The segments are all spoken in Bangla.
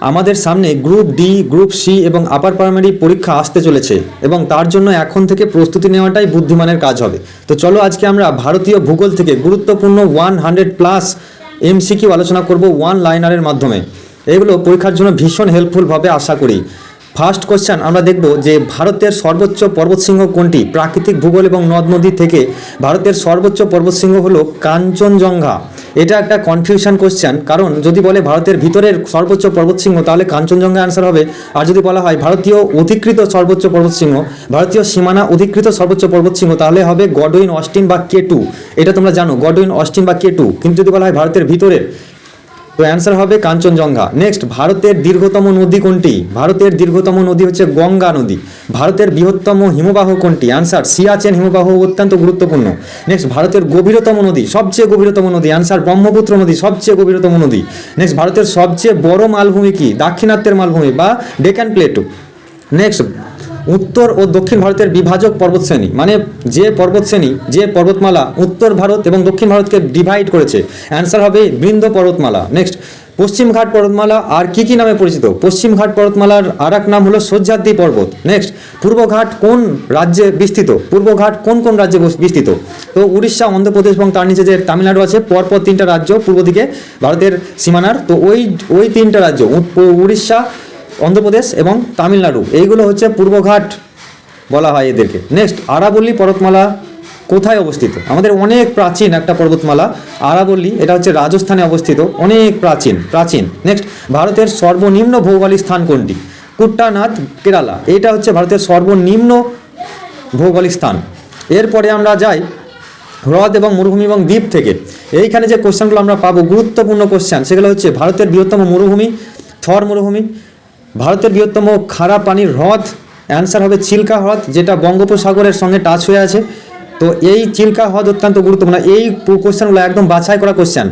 আমাদের সামনে গ্রুপ ডি, গ্রুপ সি এবং আপার প্রাইমারি পরীক্ষা আসতে চলেছে এবং তার জন্য এখন থেকে প্রস্তুতি নেওয়াটাই বুদ্ধিমানের কাজ হবে। তো চলো আজকে আমরা ভারতীয় ভূগোল থেকে গুরুত্বপূর্ণ ওয়ান হান্ড্রেড প্লাস এমসিকিউ আলোচনা করব ওয়ান লাইনারের মাধ্যমে। এগুলো পরীক্ষার জন্য ভীষণ হেল্পফুলভাবে আশা করি। ফার্স্ট কোশ্চেন, আমরা দেখব যে ভারতের সর্বোচ্চ পর্বতশৃঙ্গ কোনটি? প্রাকৃতিক ভূগোল এবং নদ নদী থেকে ভারতের সর্বোচ্চ পর্বতশৃঙ্গ হলো কাঞ্চনজঙ্ঘা। এটা একটা কনফিউশন কোশ্চেন কারণ যদি বলে ভারতের ভিতরের সর্বোচ্চ পর্বতশৃঙ্গ তাহলে কাঞ্চনজঙ্ঘা অ্যান্সার হবে। আর যদি বলা হয় ভারতীয় অধিকৃত সর্বোচ্চ পর্বতশৃঙ্গ ভারতীয় সীমানা অধিকৃত সর্বোচ্চ পর্বতশৃঙ্গ তাহলে হবে গডউইন অস্টিন বা কে টু এটা তোমরা জানো গডউইন অস্টিন বা কে টু কিন্তু যদি বলা হয় ভারতের ভিতরের তো অ্যান্সার হবে কাঞ্চনজঙ্ঘা। নেক্সট ভারতের দীর্ঘতম নদী কোনটি? ভারতের দীর্ঘতম নদী হচ্ছে গঙ্গা নদী। ভারতের বৃহত্তম হিমবাহ কোনটি? অ্যান্সার সিয়াচেন হিমবাহ অত্যন্ত গুরুত্বপূর্ণ। নেক্সট ভারতের গভীরতম নদী, সবচেয়ে গভীরতম নদী। অ্যান্সার ব্রহ্মপুত্র নদী, সবচেয়ে গভীরতম নদী। নেক্সট ভারতের সবচেয়ে বড় মালভূমি কি? দাক্ষিণাত্যের মালভূমি বা ডেকান প্লেটু নেক্সট উত্তর ও দক্ষিণ ভারতের বিভাজক পর্বতশ্রেণী। মানে যে পর্বতশ্রেণী, যে পর্বতমালা উত্তর ভারত এবং দক্ষিণ ভারতকে ডিভাইড করেছে। অ্যান্সার হবে বৃন্দ পর্বতমালা। নেক্সট পশ্চিমঘাট পর্বতমালা আর কি কি নামে পরিচিত? পশ্চিমঘাট পর্বতমালার আর এক নাম হলো সহ্যাদ্রি পর্বত। নেক্সট পূর্বঘাট কোন রাজ্যে বিস্তৃত? পূর্বঘাট কোন কোন রাজ্যে বিস্তৃত? তো উড়িষ্যা, অন্ধ্রপ্রদেশ এবং তার নিচে যে তামিলনাড়ু আছে, পরপর তিনটা রাজ্য পূর্ব দিকে ভারতের সীমানার। তো ওই ওই তিনটা রাজ্য উড়িষ্যা অন্ধ্রপ্রদেশ এবং তামিলনাড়ু। এইগুলো হচ্ছে পূর্বঘাট বলা হয় এদেরকে। নেক্সট আরাবল্লী পর্বতমালা কোথায় অবস্থিত? আমাদের অনেক প্রাচীন একটা পর্বতমালা, আরাবল্লী, এটা হচ্ছে রাজস্থানে অবস্থিত, অনেক প্রাচীন প্রাচীন। নেক্সট ভারতের সর্বনিম্ন ভৌগোলিক স্থান কোনটি? কুট্টানাথ, কেরালা। এটা হচ্ছে ভারতের সর্বনিম্ন ভৌগোলিক স্থান। এরপরে আমরা যাই হ্রদ এবং মরুভূমি এবং দ্বীপ থেকে। এইখানে যে কোশ্চেনগুলো আমরা পাবো, গুরুত্বপূর্ণ কোশ্চেন সেগুলো হচ্ছে ভারতের বৃহত্তম মরুভূমি, থর মরুভূমি ভারতের বৃহত্তম খারা পানির হ্রদ। অ্যান্সার হবে চিল্কা হ্রদ, যেটা বঙ্গোপসাগরের সঙ্গে টাচ হয়ে আছে। তো এই চিল্কা হ্রদ অত্যন্ত গুরুত্বপূর্ণ। এই কোশ্চেনগুলো একদম বাছাই করা কোশ্চেন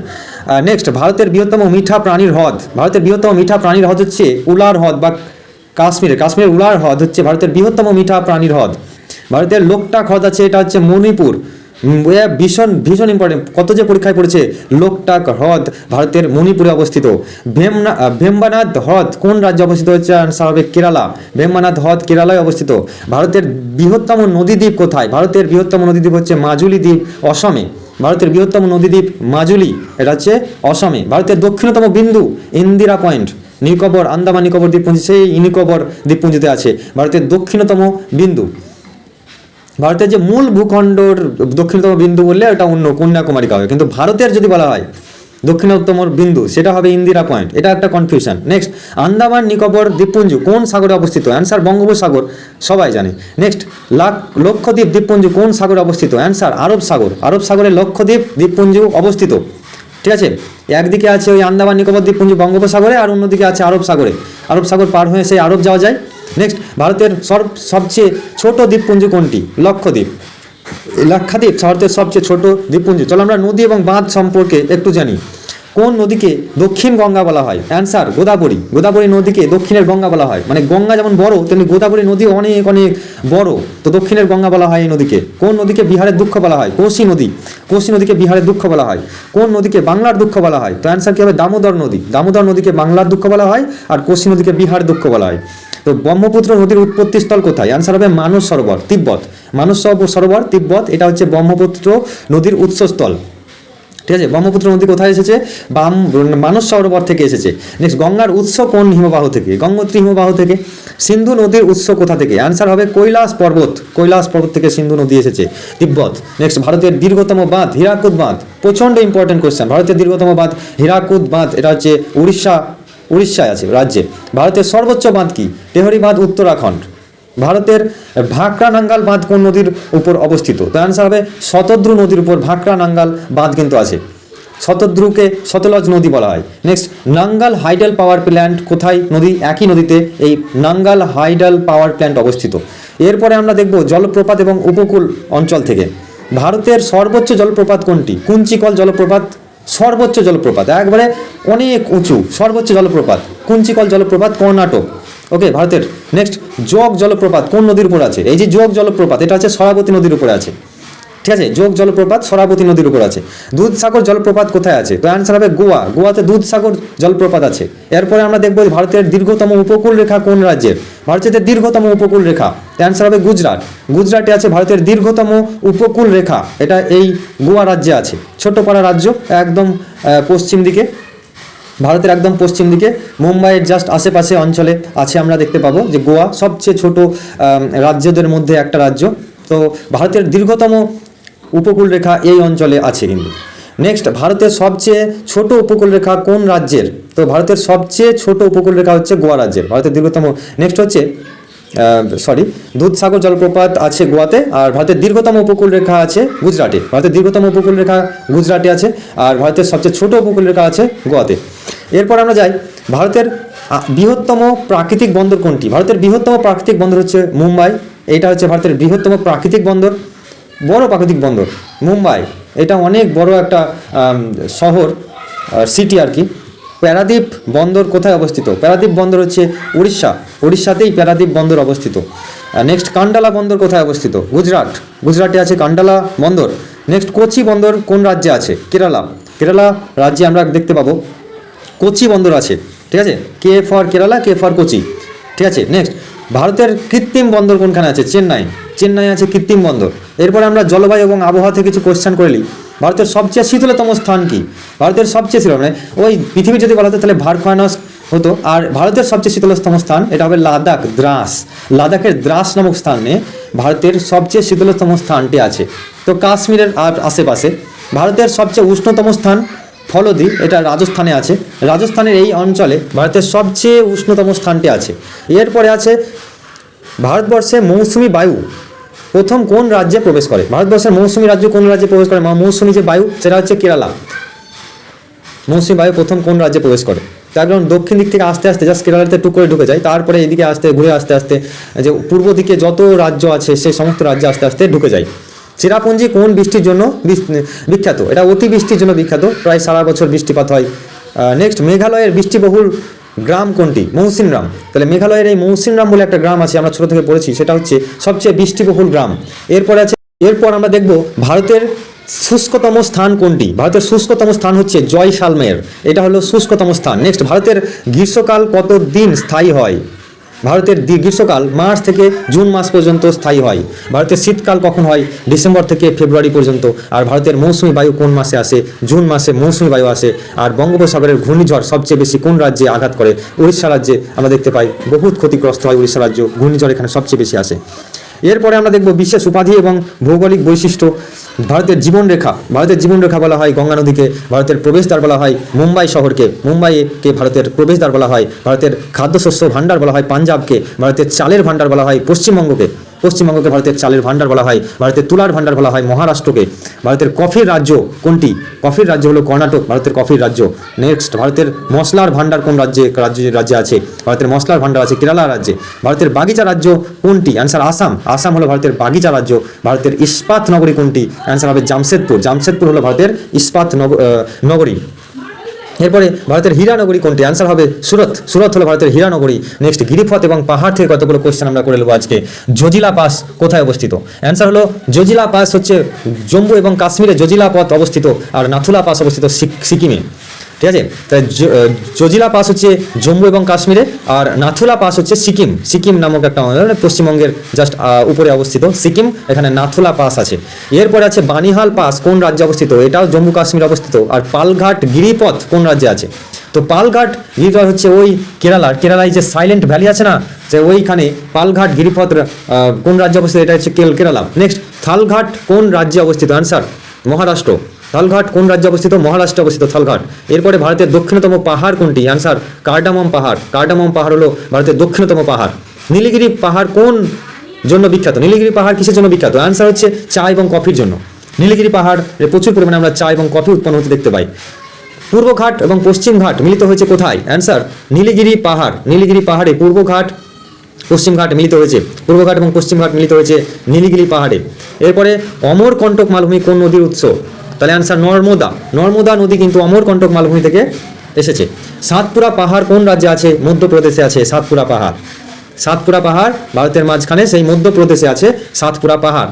নেক্সট ভারতের বৃহত্তম মিঠা প্রাণীর হ্রদ। ভারতের বৃহত্তম মিঠা প্রাণীর হ্রদ হচ্ছে উলার হ্রদ বা কাশ্মীরের। কাশ্মীরের উলার হ্রদ হচ্ছে ভারতের বৃহত্তম মিঠা প্রাণীর হ্রদ। ভারতের লোকটাক হ্রদ আছে, এটা হচ্ছে মণিপুর। ভীষণ ভীষণ ইম্পর্টেন্ট কত যে পরীক্ষায় পড়েছে, লোকটাক হ্রদ, ভারতের মণিপুরে অবস্থিত। ভেমনা ভেম্বানাথ হ্রদ কোন রাজ্যে অবস্থিত হচ্ছে হবে কেরালা? ভেম্বানাথ হ্রদ কেরালায় অবস্থিত। ভারতের বৃহত্তম নদীদ্বীপ কোথায়? ভারতের বৃহত্তম নদীদ্বীপ হচ্ছে মাজুলি দ্বীপ, অসমে। ভারতের বৃহত্তম নদীদ্বীপ মাজুলি, এটা হচ্ছে অসমে। ভারতের দক্ষিণতম বিন্দু, ইন্দিরা পয়েন্ট। নিকোবর, আন্দামান নিকোবর দ্বীপপুঞ্জ, সেই নিকোবর দ্বীপপুঞ্জতে আছে। ভারতের দক্ষিণতম বিন্দু। ভারতের যে মূল ভূখণ্ডর দক্ষিণতম বিন্দু বললে ওটা অন্য কন্যাকুমারিকা হবে কিন্তু ভারতের যদি বলা হয় দক্ষিণতম বিন্দু, সেটা হবে ইন্দিরা পয়েন্ট। এটা একটা কনফিউশন নেক্সট আন্দামান, নিকোবর, দ্বীপপুঞ্জ, কোন সাগরে অবস্থিত? অ্যান্সার বঙ্গোপসাগর, সবাই জানে। নেক্সট লাখ লক্ষদ্বীপ, দ্বীপপুঞ্জ, কোন সাগরে অবস্থিত? অ্যান্সার আরব সাগর। আরব সাগরে লক্ষদ্বীপ, দ্বীপপুঞ্জ অবস্থিত। ঠিক আছে? একদিকে আছে ওই আন্দামান, নিকোবর, দ্বীপপুঞ্জ বঙ্গোপসাগরে, আর অন্যদিকে আছে আরব সাগরে। আরব সাগর পার হয়ে সেই আরব যাওয়া যায়। নেক্সট ভারতের সর্ব সবচেয়ে ছোট দ্বীপপুঞ্জ কোনটি? লক্ষদ্বীপ। লাক্ষাদ্বীপ ভারতের সবচেয়ে ছোট দ্বীপপুঞ্জ। চলো আমরা নদী এবং বাঁধ সম্পর্কে একটু জানি। কোন নদীকে দক্ষিণ গঙ্গা বলা হয়? অ্যান্সার গোদাবরী। গোদাবরী নদীকে দক্ষিণের গঙ্গা বলা হয়। মানে গঙ্গা যেমন বড়, তেমনি গোদাবরী নদী অনেক অনেক বড়। তো দক্ষিণের গঙ্গা বলা হয় এই নদীকে। কোন নদীকে বিহারের দুঃখ বলা হয়? কোশি নদী। কোশি নদীকে বিহারের দুঃখ বলা হয়। কোন নদীকে বাংলার দুঃখ বলা হয়? তো অ্যান্সার কি হবে? দামোদর নদী। দামোদর নদীকে বাংলার দুঃখ বলা হয় আর কোশি নদীকে বিহারের দুঃখ বলা হয়। তো ব্রহ্মপুত্র নদীর উৎপত্তি স্থল কোথায়? অ্যান্সার হবে মানস সরোবর, তিব্বত। মানস সরোবর, তিব্বত, এটা হচ্ছে ব্রহ্মপুত্র নদীর উৎসস্থল ঠিক আছে? ব্রহ্মপুত্র নদী কোথায় এসেছে? বাম মানস সরোবর থেকে এসেছে। নেক্সট গঙ্গার উৎস কোন হিমবাহ থেকে? গঙ্গোত্রী হিমবাহ থেকে। সিন্ধু নদীর উৎস কোথা থেকে? অ্যান্সার হবে কৈলাস পর্বত। কৈলাস পর্বত থেকে সিন্ধু নদী এসেছে, তিব্বত। নেক্সট ভারতের দীর্ঘতম বাঁধ, হীরাকুদ বাঁধ। প্রচণ্ড ইম্পর্টেন্ট কোশ্চেন ভারতের দীর্ঘতম বাঁধ, হীরাকুদ বাঁধ, এটা হচ্ছে উড়িষ্যা উড়িষ্যায় আছে, রাজ্যে। ভারতের সর্বোচ্চ বাঁধ কি? তেহরি বাঁধ, উত্তরাখণ্ড। ভারতের ভাকরা নাঙ্গাল বাঁধ কোন নদীর উপর অবস্থিত? তো অ্যান্সার হবে শতদ্রু নদীর উপর ভাকরা নাঙ্গাল বাঁধ কিন্তু আছে। শতদ্রুকে সতলজ নদী বলা হয়। Next Nangal hydel power plant কোথায়? নদী একই নদীতে এই নাঙ্গাল হাইডাল পাওয়ার প্ল্যান্ট অবস্থিত। এরপরে আমরা দেখব জলপ্রপাত এবং উপকূল অঞ্চল থেকে। ভারতের সর্বোচ্চ জলপ্রপাত কোনটি? কুঞ্চিকল জলপ্রপাত সর্বোচ্চ জলপ্রপাত, একবারে অনেক উঁচু, সর্বোচ্চ জলপ্রপাত। কুঞ্চিকল জলপ্রপাত, কর্ণাটক। ওকে ভারতের নেক্সট যোগ জলপ্রপাত কোন নদীর উপর আছে? এই যে যোগ জলপ্রপাত, এটা আছে সরাবতী নদীর উপরে আছে। ঠিক আছে? যোগ জলপ্রপাত সরাবতী নদীর উপর আছে। দুধসাগর জলপ্রপাত কোথায় আছে? তো অ্যান্সার হবে গোয়া। গোয়াতে দুধসাগর জলপ্রপাত আছে। এরপরে আমরা দেখব ভারতের দীর্ঘতম উপকূল রেখা কোন রাজ্যের? ভারতের দীর্ঘতম উপকূল রেখা অ্যান্সার হবে গুজরাট। গুজরাটে আছে ভারতের দীর্ঘতম উপকূল রেখা। এটা এই গোয়া রাজ্যে আছে। ছোট্টপাড়া রাজ্য, একদম পশ্চিম দিকে। ভারতের একদম পশ্চিম দিকে। মুম্বাইয়ের জাস্ট আশেপাশে অঞ্চলে আছে আমরা দেখতে পাবো যে গোয়া সবচেয়ে ছোট রাজ্যদের মধ্যে একটা রাজ্য। তো ভারতের দীর্ঘতম উপকূল রেখা এই অঞ্চলে আছে কিন্তু। নেক্সট ভারতের সবচেয়ে ছোট উপকূল রেখা কোন রাজ্যের? তো ভারতের সবচেয়ে ছোট উপকূল রেখা হচ্ছে গোয়া রাজ্যের। ভারতের দীর্ঘতম নেক্সট হচ্ছে সরি দুধসাগর জলপ্রপাত আছে গোয়াতে, আর ভারতের দীর্ঘতম উপকূল রেখা আছে গুজরাটে। ভারতের দীর্ঘতম উপকূল রেখা গুজরাটে আছে, আর ভারতের সবচেয়ে ছোট উপকূল রেখা আছে গোয়াতে। এরপর আমরা যাই, ভারতের বৃহত্তম প্রাকৃতিক বন্দর কোনটি? ভারতের বৃহত্তম প্রাকৃতিক বন্দর হচ্ছে মুম্বাই। এটা হচ্ছে ভারতের বৃহত্তম প্রাকৃতিক বন্দর। বড় প্রাকৃতিক বন্দর, মুম্বাই। এটা অনেক বড় একটা শহর সিটি আর কি। প্যারাদ্বীপ বন্দর কোথায় অবস্থিত? প্যারাদ্বীপ বন্দর হচ্ছে উড়িষ্যা। উড়িষ্যাতেই প্যারাদ্বীপ বন্দর অবস্থিত। নেক্সট কান্ডালা বন্দর কোথায় অবস্থিত? গুজরাট। গুজরাটে আছে কান্ডালা বন্দর। নেক্সট কোচি বন্দর কোন রাজ্যে আছে? কেরালা। কেরালা রাজ্যে আমরা দেখতে পাবো। কোচি বন্দর আছে। ঠিক আছে? K for Kerala, K for Kochi. ঠিক আছে? নেক্সট ভারতের কৃত্রিম বন্দর কোনখানে আছে? চেন্নাই। চেন্নাই আছে কৃত্রিম বন্দর। এরপরে আমরা জলবায়ু এবং আবহাওয়া থেকে কিছু কোশ্চেন করে নিই। ভারতের সবচেয়ে শীতলতম স্থান কি? ভারতের সবচেয়ে শীতল মানে ওই পৃথিবী যদি বলা হতো তাহলে ভারখানস হতো। আর ভারতের সবচেয়ে শীতলতম স্থান, এটা হবে লাদাখ দ্রাস। লাদাখের দ্রাস নামক স্থানে ভারতের সবচেয়ে শীতলতম স্থানটি আছে। তো কাশ্মীরের আশেপাশে। ভারতের সবচেয়ে উষ্ণতম স্থান ফলদি, এটা রাজস্থানে আছে। রাজস্থানের এই অঞ্চলে ভারতের সবচেয়ে উষ্ণতম স্থানটি আছে। এরপরে আছে ভারতবর্ষে মৌসুমি বায়ু। প্রথম কোন রাজ্যে প্রবেশ করে? ভারতবর্ষের মৌসুমি রাজ্য কোন রাজ্যে প্রবেশ করে? মৌসুমি যে বায়ু, সেটা হচ্ছে কেরালা। মৌসুমি বায়ু প্রথম কোন রাজ্যে প্রবেশ করে? তার কারণ দক্ষিণ দিক থেকে আস্তে আস্তে জাস্ট কেরালাতে টুক করে ঢুকে যায়। তারপরে এদিকে আস্তে, ঘুরে আস্তে আস্তে, যে পূর্ব দিকে যত রাজ্য আছে সেই সমস্ত রাজ্যে আস্তে আস্তে ঢুকে যায়। চেরাপুঞ্জি কোন বৃষ্টির জন্য বিখ্যাত? এটা অতি বৃষ্টির জন্য বিখ্যাত। প্রায় সারা বছর বৃষ্টিপাত হয়। নেক্সট মেঘালয়ের বৃষ্টিবহুল গ্রাম কোনটি? মৌসিনরাম তাহলে মেঘালয়ের এই মৌসিনরাম বলে একটা গ্রাম আছে, আমরা ছোট থেকে পড়েছি, সেটা হচ্ছে সবচেয়ে বৃষ্টিবহুল গ্রাম। এরপরে আছে, এরপর আমরা দেখব ভারতের শুষ্কতম স্থান কোনটি? ভারতের শুষ্কতম স্থান হচ্ছে জয়সালমের। এটা হলো শুষ্কতম স্থান। নেক্সট ভারতের গ্রীষ্মকাল কত দিন স্থায়ী হয়? ভারতের গ্রীষ্মকাল মার্চ থেকে জুন মাস পর্যন্ত স্থায়ী হয়। ভারতের শীতকাল কখন হয়? ডিসেম্বর থেকে ফেব্রুয়ারি পর্যন্ত। আর ভারতের মৌসুমি বায়ু কোন মাসে আসে? জুন মাসে মৌসুমি বায়ু আসে। আর বঙ্গোপসাগরের ঘূর্ণিঝড় সবচেয়ে বেশি কোন রাজ্যে আঘাত করে? উড়িষ্যা রাজ্যে আমরা দেখতে পাই, বহুত ক্ষতিগ্রস্ত হয় উড়িষ্যা রাজ্য। ঘূর্ণিঝড় এখানে সবচেয়ে বেশি আসে। এরপরে আমরা দেখব বিশেষ উপাধি এবং ভৌগোলিক বৈশিষ্ট্য। ভারতের জীবনরেখা ভারতের জীবনরেখা বলা হয় গঙ্গা নদীকে, ভারতের প্রবেশদ্বার বলা হয় মুম্বাই শহরকে, মুম্বাইকে ভারতের প্রবেশদ্বার বলা হয়, ভারতের খাদ্যশস্য ভাণ্ডার বলা হয় পাঞ্জাবকে, ভারতের চালের ভাণ্ডার বলা হয় পশ্চিমবঙ্গকে। পশ্চিমবঙ্গকে ভারতের চালের ভাণ্ডার বলা হয়, ভারতের তুলার ভাণ্ডার বলা হয় মহারাষ্ট্রকে। ভারতের কফির রাজ্য কোনটি? কফির রাজ্য হলো কর্ণাটক, ভারতের কফির রাজ্য। নেক্সট ভারতের মশলার ভাণ্ডার কোন রাজ্যে, রাজ্য, রাজ্যে আছে? ভারতের মশলার ভাণ্ডার আছে কেরালা রাজ্যে। ভারতের বাগিচা রাজ্য কোনটি? অ্যান্সার আসাম। আসাম হলো ভারতের বাগিচা রাজ্য। ভারতের ইস্পাত নগরী কোনটি? অ্যান্সার হবে জামশেদপুর। জামশেদপুর হলো ভারতের ইস্পাত নগ- নগরী। এরপরে ভারতের হীরানগরী কোনটি? আনসার হবে সুরত। সুরত হলো ভারতের হীরানগরী। নেক্সট গিরিপথ এবং পাহাড় থেকে কতগুলো কোয়েশ্চেন আমরা করে নেব আজকে। জজিলা পাস কোথায় অবস্থিত? অ্যান্সার হলো, জজিলা পাস হচ্ছে জম্মু এবং কাশ্মীরে জজিলা পথ অবস্থিত আর নাথুলা পাস অবস্থিত সিকিমে। ঠিক আছে? তাই জজিলা পাস হচ্ছে জম্মু এবং কাশ্মীরে, আর নাথুলা পাস হচ্ছে সিকিম। সিকিম নামক একটা মানে পশ্চিমবঙ্গের জাস্ট উপরে অবস্থিত। সিকিম, এখানে নাথুলা পাস আছে। এরপরে আছে বানিহাল পাস, কোন রাজ্যে অবস্থিত? এটাও জম্মু কাশ্মীর অবস্থিত। আর পালঘাট গিরিপথ, কোন রাজ্যে আছে? তো পালঘাট গিরিপথ হচ্ছে ওই কেরালার। কেরালায় যে সাইলেন্ট ভ্যালি আছে না, যে ওইখানে পালঘাট গিরিপথ কোন রাজ্যে অবস্থিত? এটা হচ্ছে কেরালা। নেক্সট থালঘাট কোন রাজ্যে অবস্থিত? আনসার মহারাষ্ট্র। থালঘাট কোন রাজ্যে অবস্থিত? মহারাষ্ট্রে অবস্থিত থালঘাট। এরপরে ভারতের দক্ষিণতম পাহাড় কোনটি? অ্যান্সার কার্ডামম পাহাড়। কার্ডামম পাহাড় হলো ভারতের দক্ষিণতম পাহাড়। নীলগিরি পাহাড় কোন জন্য বিখ্যাত? নীলগিরি পাহাড় কিসের জন্য বিখ্যাত? অ্যান্সার হচ্ছে চা এবং কফির জন্য। নীলগিরি পাহাড় প্রচুর পরিমাণে আমরা চা এবং কফি উৎপন্ন হতে দেখতে পাই। পূর্বঘাট এবং পশ্চিম ঘাট মিলিত হয়েছে কোথায়? অ্যান্সার নীলগিরি পাহাড়। নীলগিরি পাহাড়ে পূর্বঘাট পশ্চিমঘাট মিলিত হয়েছে। পূর্বঘাট এবং পশ্চিমঘাট মিলিত হয়েছে নীলগিরি পাহাড়ে। এরপরে অমরকণ্টক মালভূমি কোন নদীর উৎস? তাহলে আনসার নর্মদা। নর্মদা নদী কিন্তু অমরকণ্টক মালভূমি থেকে এসেছে। সাতপুরা পাহাড় কোন রাজ্যে আছে? মধ্যপ্রদেশে আছে সাতপুরা পাহাড়। সাতপুরা পাহাড়, ভারতের মাঝখানে সেই মধ্যপ্রদেশে আছে সাতপুরা পাহাড়।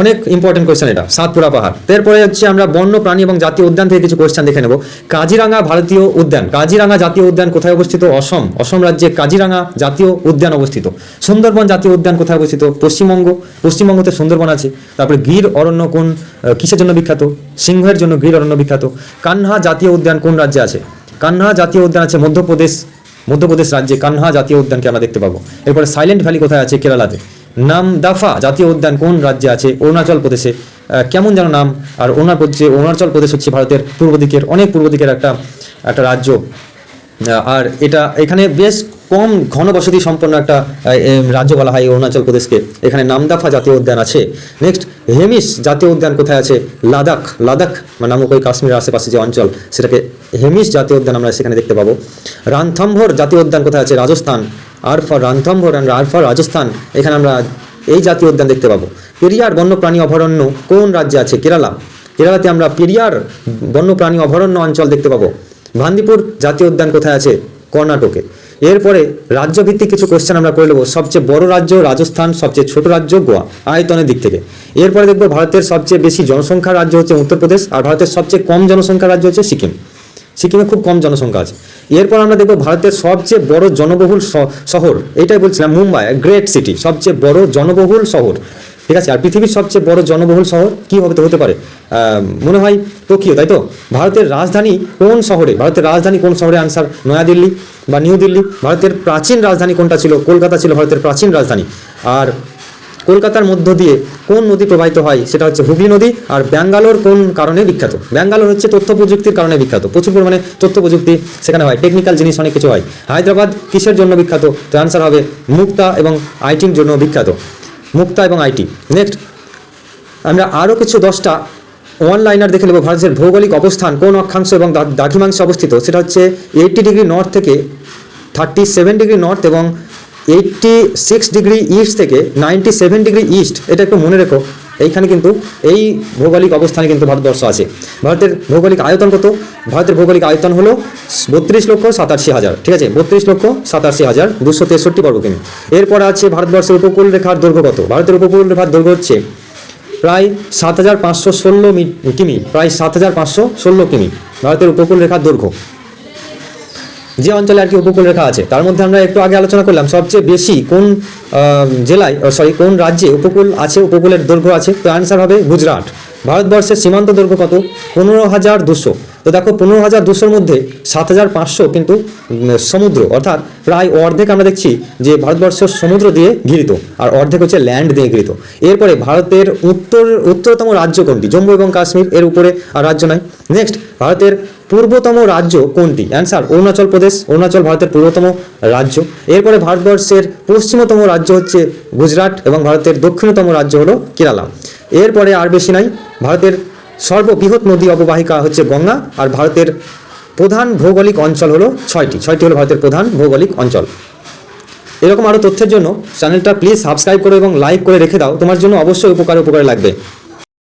অনেক ইম্পর্টেন্ট কোয়েশ্চেন এটা, সাতপুরা পাহাড়। এরপরে হচ্ছে আমরা বন্য প্রাণী এবং জাতীয় উদ্যান থেকে কিছু কোয়েশ্চেন দেখে নেব। কাজিরাঙ্গা ভারতীয় উদ্যান কাজিরাঙ্গা জাতীয় উদ্যান কোথায় অবস্থিত? অসম অসম রাজ্যে কাজিরাঙ্গা জাতীয় উদ্যান অবস্থিত। সুন্দরবন জাতীয় উদ্যান কোথায় অবস্থিত? পশ্চিমবঙ্গ, পশ্চিমবঙ্গতে সুন্দরবন আছে। তারপরে গির অরণ্য কোন কিসের জন্য বিখ্যাত? সিংহের জন্য গির অরণ্য বিখ্যাত। কান্হা জাতীয় উদ্যান কোন রাজ্যে আছে? কান্হা জাতীয় উদ্যান আছে মধ্যপ্রদেশ মধ্যপ্রদেশ রাজ্যে কান্হা জাতীয় উদ্যানকে আমরা দেখতে পাবো। এরপরে সাইলেন্ট ভ্যালি কোথায় আছে? কেরালাতে। নামদাফা জাতীয় উদ্যান কোন রাজ্যে আছে? অরুণাচল প্রদেশে। কেমন যেন নাম? আর অরুণাচল প্রদেশে অরুণাচল প্রদেশ হচ্ছে ভারতের পূর্ব দিকের, অনেক পূর্ব দিকের একটা একটা রাজ্য। আর এটা এখানে বেশ কম ঘনবসতি সম্পন্ন একটা রাজ্য বলা হয় অরুণাচল প্রদেশকে। এখানে নামদাফা জাতীয় উদ্যান আছে। নেক্সট হেমিস জাতীয় উদ্যান কোথায় আছে? লাদাখ। লাদাখ, বা নামক ওই কাশ্মীরের আশেপাশে যে অঞ্চল, সেটাকে হেমিস জাতীয় উদ্যান আমরা সেখানে দেখতে পাবো। রানথম্ভর জাতীয় উদ্যান কোথায় আছে? Rajasthan. R for Ranthambore and R for Rajasthan, এখানে আমরা এই জাতীয় উদ্যান দেখতে পাবো। পেরিয়ার বন্যপ্রাণী অভয়ারণ্য কোন রাজ্যে আছে? কেরালা। কেরালাতে আমরা পেরিয়ার বন্যপ্রাণী অভয়ারণ্য অঞ্চল দেখতে পাবো। ভান্দিপুর জাতীয় উদ্যান কোথায় আছে? কর্ণাটকে। এরপরে রাজ্যভিত্তিক কিছু কোশ্চেন আমরা করে নেব। সবচেয়ে বড় রাজ্য রাজস্থান, সবচেয়ে ছোট রাজ্য গোয়া, আয়তনের দিক থেকে। এরপরে দেখব ভারতের সবচেয়ে বেশি জনসংখ্যার রাজ্য হচ্ছে উত্তরপ্রদেশ, আর ভারতের সবচেয়ে কম জনসংখ্যার রাজ্য হচ্ছে সিকিম। সিকিমে খুব কম জনসংখ্যা আছে। এরপর আমরা দেখব ভারতের সবচেয়ে বড় জনবহুল শহর এটাই বলছিলাম মুম্বাই, গ্রেট সিটি, সবচেয়ে বড় জনবহুল শহর। ঠিক আছে? আর পৃথিবীর সবচেয়ে বড় জনবহুল শহর কি হতে হতে পারে? মনে হয় টোকিও, তাই তো? ভারতের রাজধানী কোন শহরে? ভারতের রাজধানী কোন শহরে? আনসার নয়াদিল্লি বা নিউ দিল্লি। ভারতের প্রাচীন রাজধানী কোনটা ছিল? কলকাতা ছিল ভারতের প্রাচীন রাজধানী। আর কলকাতার মধ্য দিয়ে কোন নদী প্রবাহিত হয়? সেটা হচ্ছে হুগলি নদী আর ব্যাঙ্গালোর কোন কারণে বিখ্যাত? ব্যাঙ্গালোর হচ্ছে তথ্য প্রযুক্তির কারণে বিখ্যাত। প্রচুর পরিমাণে তথ্য প্রযুক্তি সেখানে হয়। টেকনিক্যাল জিনিস অনেক কিছু হয়। হায়দ্রাবাদ কিসের জন্য বিখ্যাত? তো অ্যান্সার হবে মুক্তা এবং আইটির জন্য বিখ্যাত। মুক্তা এবং আইটি। নেক্সট আমরা আরও কিছু দশটা ওয়ান লাইনার দেখে নেব। ভারতের ভৌগোলিক অবস্থান, কোন অক্ষাংশ এবং দাঘিমাংশে অবস্থিত? সেটা হচ্ছে এইটটি ডিগ্রি নর্থ থেকে থার্টি সেভেন ডিগ্রি নর্থ এবং এইটটি সিক্স ডিগ্রি ইস্ট থেকে নাইনটি সেভেন ডিগ্রি ইস্ট এটা একটু মনে রেখো। এইখানে কিন্তু এই ভৌগোলিক অবস্থানে কিন্তু ভারতবর্ষ আছে। ভারতের ভৌগোলিক আয়তন কত? ভারতের ভৌগোলিক আয়তন হলো বত্রিশ লক্ষ সাতাশি হাজার, ঠিক আছে? বত্রিশ লক্ষ সাতাশি হাজার দুশো তেষট্টি বর্গ কিমি। এরপর আছে ভারতবর্ষের উপকূল রেখার দৈর্ঘ্য কত? ভারতের উপকূল রেখার দৈর্ঘ্য হচ্ছে প্রায় সাত হাজার পাঁচশো ষোলো কিমি, প্রায় সাত হাজার পাঁচশো ষোলো কিমি। ভারতের উপকূল রেখার দৈর্ঘ্য। যে অঞ্চলে আর কি উপকূল রেখা আছে, তার মধ্যে আমরা একটু আগে আলোচনা করলাম সবচেয়ে বেশি কোন জেলায় সরি, কোন রাজ্যে উপকূল আছে, উপকূলের দৈর্ঘ্য আছে, তো অ্যান্সার হবে গুজরাট। ভারতবর্ষের সীমান্ত দৈর্ঘ্য কত? পনেরো হাজার দুশো। তো দেখো, পনেরো হাজার দুশোর মধ্যে সাত হাজার পাঁচশো কিন্তু সমুদ্র, অর্থাৎ প্রায় অর্ধেক আমরা দেখছি যে ভারতবর্ষ সমুদ্র দিয়ে ঘিরিত, আর অর্ধেক হচ্ছে ল্যান্ড দিয়ে ঘিরিত। এরপরে ভারতের উত্তর, উত্তরতম রাজ্য কোনটি? জম্মু এবং কাশ্মীর, এর উপরে আর রাজ্য নয় নেক্সট ভারতের পূর্বতম রাজ্য কোনটি? অ্যান্সার অরুণাচল প্রদেশ, অরুণাচল ভারতের পূর্বতম রাজ্য। এরপরে ভারতবর্ষের পশ্চিমতম রাজ্য হচ্ছে গুজরাট এবং ভারতের দক্ষিণতম রাজ্য হলো কেরালা। এরপরে আর বেশি নাই, ভারতের সর্ববৃহৎ নদী অববাহিকা হচ্ছে গঙ্গা আর ভারতের প্রধান ভৌগোলিক অঞ্চল হলো ছয়টি। ছয়টি হলো ভারতের প্রধান ভৌগোলিক অঞ্চল। এরকম আরও তথ্যের জন্য চ্যানেলটা প্লিজ সাবস্ক্রাইব করো এবং লাইক করে রেখে দাও। তোমার জন্য অবশ্যই উপকারে উপকারে লাগবে।